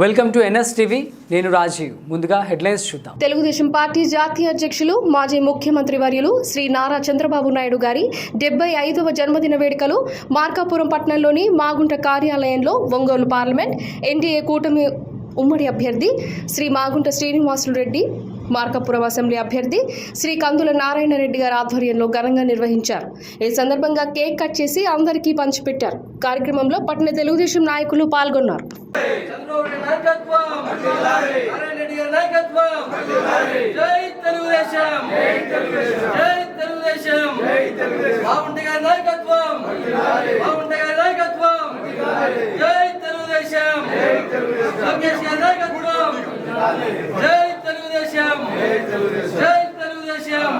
Welcome to NS TV. నేను రాజీవ్. ముందుగా headlines చూద్దాం. తెలుగుదేశం పార్టీ జాతీయ అధ్యక్షులు మాజీ ముఖ్యమంత్రి వర్యులు శ్రీ నారా చంద్రబాబు నాయుడు గారి డెబ్బై ఐదవ జన్మదిన వేడుకలు మార్కాపురం పట్టణంలోని మాగుంట కార్యాలయంలో ఒంగోలు పార్లమెంట్ ఎన్డీఏ కూటమి ఉమ్మడి అభ్యర్థి శ్రీ మాగుంట శ్రీనివాసులు రెడ్డి మార్కాపురం అసెంబ్లీ అభ్యర్థి శ్రీ కందుల నారాయణ రెడ్డి గారి ఆధ్వర్యంలో ఘనంగా నిర్వహించారు. ఈ సందర్భంగా కేక్ కట్ చేసి అందరికీ పంచిపెట్టారు. కార్యక్రమంలో పట్టణ తెలుగుదేశం నాయకులు పాల్గొన్నారు. చంద్రబాబు నాయకత్వం నారాయణ నాయకత్వం జై తెలుగుదేశం జై తెలుగుదేశం బాగుంటే గారి నాయకత్వం బాగుంటే గారి నాయకత్వం జై తెలుగుదేశం లోకేష్ గారి నాయకత్వం జై తెలుగుదేశం జై తెలుగుదేశం